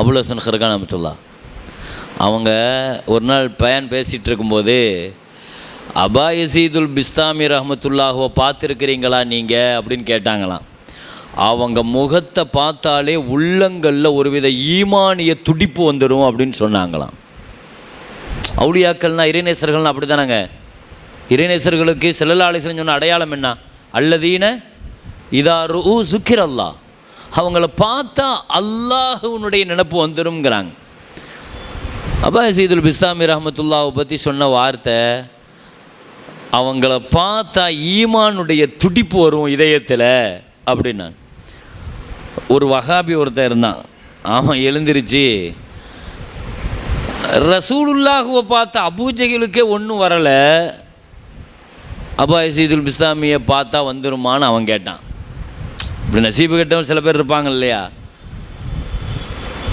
அபுலசன் ஹர்கான் Amatullah அவங்க ஒரு நாள் பயன் பேசிகிட்டு இருக்கும்போது அபா யசீதுல் பிஸ்தாமி ரஹமத்துல்லாஹுவை பார்த்துருக்கிறீங்களா நீங்கள் அப்படின்னு கேட்டாங்களாம். அவங்க முகத்தை பார்த்தாலே உள்ளங்களில் ஒருவித ஈமானிய துடிப்பு வந்துடும் அப்படின்னு சொன்னாங்களாம். அவுளியாக்கள்னா இறைநேசர்கள்னா அப்படி தானேங்க இறைநேசர்களுக்கு செல்லலாலேசன் சொன்ன அடையாளம் என்ன? அல்லதீன இதா ரூ சுக்கிர் அல்லாஹ் அவங்கள பார்த்தா அல்லாஹுனுடைய நினப்பு வந்துடும்ங்கிறாங்க அப்பா சீதுல் பிஸ்லாமி ரஹமத்துல்லாவை பற்றி சொன்ன வார்த்தை அவங்கள பார்த்தா ஈமானுடைய துடிப்பு வரும் இதயத்தில் அப்படின்னா ஒரு வகாபி ஒருத்தன் இருந்தான். அவன் எழுந்திருச்சு ரசூலுல்லாஹுவை பார்த்த அபூஜகிலுக்கே ஒன்றும் வரலை. அப்பா சீதுல் பிஸ்லாமியை பார்த்தா வந்துருமான்னு அவன் கேட்டான். இப்படி நசீபு கெட்டவன் சில பேர் இருப்பாங்க இல்லையா?